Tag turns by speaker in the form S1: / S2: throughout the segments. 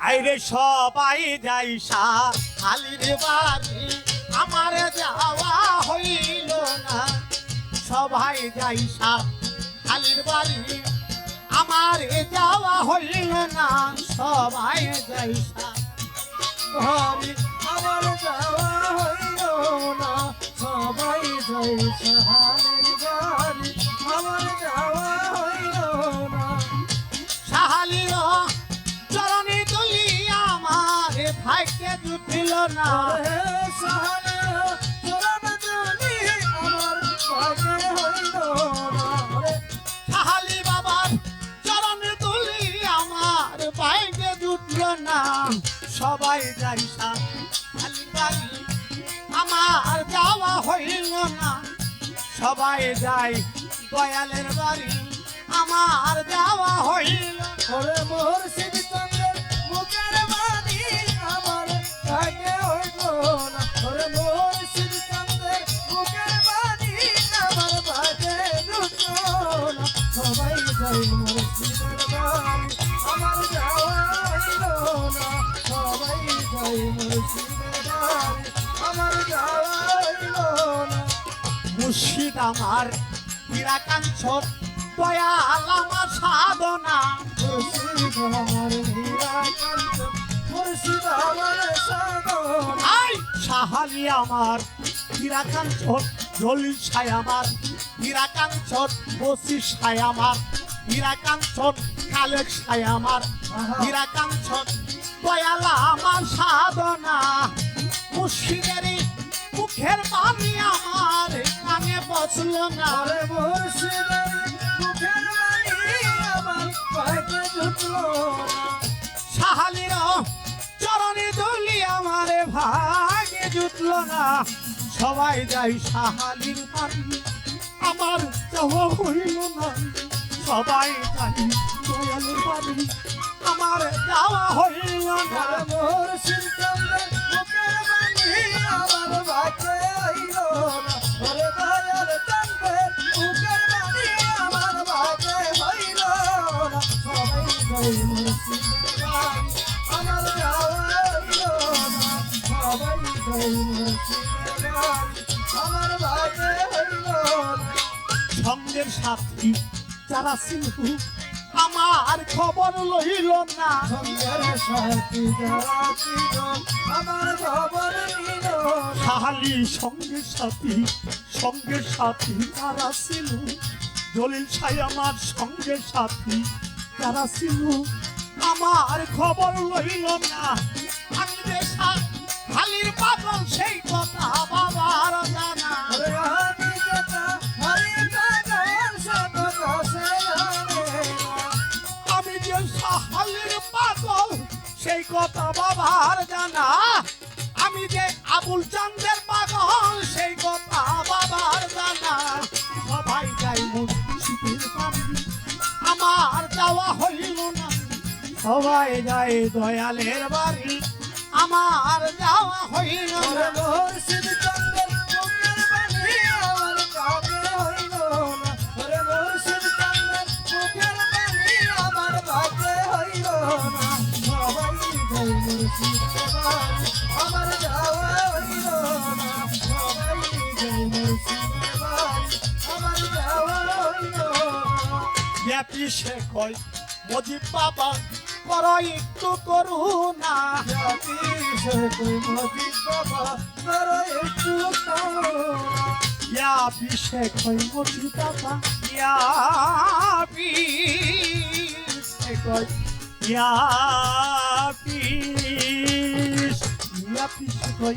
S1: আইরে সবাই যাই শালির বাড়ি আমার যাওয়া হইল না। সবাই যাই শালির বাড়ি আমার যাওয়া হইল না। সবাই যাই
S2: আমার যাওয়া হইল না। সবাই যাই
S1: ভাইকে জুটল না। সবাই যাই শাহালি বাড়ি আমার যাওয়া হইল না। সবাই যাই দয়ালের বাড়ি আমার যাওয়া হইল
S2: মোর সিদ্ধের
S1: মুর্শিদ আমার হীরাকাঞ্চর দয়াল আমার সাধনা।
S2: মুর্শিদ আমার হীরাকান্ত মুর্শিদ আমার সাধন
S1: আই সাহালি আমার হীরাকাঞ্চর জলিল সাই আমার হীরাকাঞ্চর বসির সাই আমার হীরাকাঞ্চর কালেক আমার হীরাকাঞ্চর দয়ালা আমার সাধনা। মুর্শিদেরই মুখের বাণী আমার। কানে না।
S2: আরে মুর্শিদের মুখের বাণী আমার পাইতে জুটলো
S1: সাহালির চরণে দলি আমারে ভাগে জুটল না। সবাই যাই সাহালির বাড়ি আমার যাওয়া হইল না। সবাই যাই দয়ালের বাড়ি আমার যাওয়া হইল না। সঙ্গের সাথী যারা সিন্ধু আমার খবর লইল না।
S2: সঙ্গের সাথী আমার খবর নিল
S1: সাহালি সঙ্গের সাথী সঙ্গের সাথী যারা ছিল দলিল সাই আমার সঙ্গের সাথী। ছিল। আমার খবর লইল না। আমি যে হালির পাগল সেই কথা বাবার জানা।
S2: আমি
S1: যে সাহালির পাগল সেই কথা বাবার জানা। আমি যে আবুল চান্দের যাওয়া হইল না। সবাই যাই দয়ালের বাড়ি আমার যাওয়া হইল না। জ্ঞাতি সে কয় মজিব বাবা কর একটু করুণা
S2: জাতি সে কই মজিদ বাবা, করো একটু করুণা।
S1: ইয়া বিশেক হই মজি বাবা ইয়া বিশেক হই ইয়া বিশ ইয়া বিশেক হই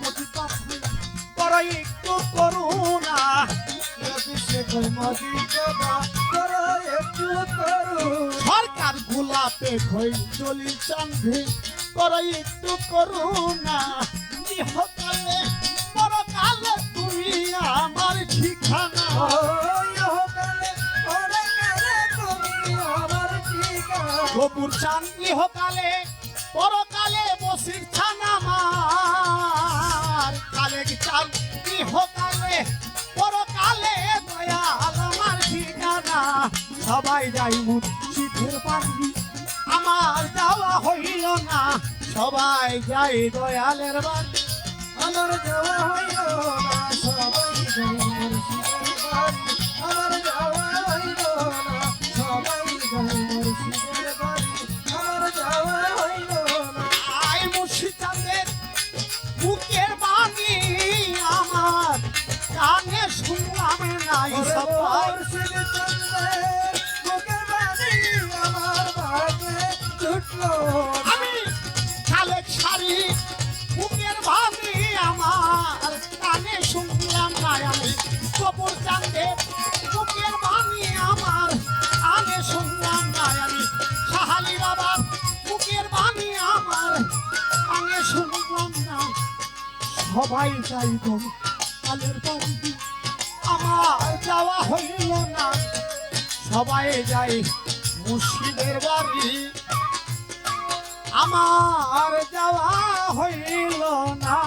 S1: মজি বাবা কর একটু করুণা
S2: বাবা।
S1: সরকার গোলাপে খই চলি চান্ধে কর একটু করুণা ইহকালে পরকালে তুমি আমার ঠিকানা। গোপুর চান ইহকালে পরকালে সবাই যাই মুর্শিদের বাড়ি আমার যাওয়া হইল না সবাই যাই দয়ালের বাড়ি।
S2: আমার যাওয়া হইল না সবাই যায় মুর্শিদের বাড়ি আমার যাওয়া হইল না সবাই যায় মুর্শিদের বাড়ি আমার যাওয়া হইল না
S1: আয় মুর্শিদাদের বুকের বাণী আমার। কানে শুনলাম নাই সবাই। আমি কালে ছাড়ি, বুকের বাণী আমার কানে শুনলাম নাই আমি বুকের বাণী আমার কানে শুনলাম নাই আমি সাহালি বুকের বাণী আমার কানে শুনলাম না। সবাই গো, কালের বাড়ি আমার যাওয়া হইল না। সবাই যাই মুর্শিদের বাড়ি। আমার যাওয়া হইল না।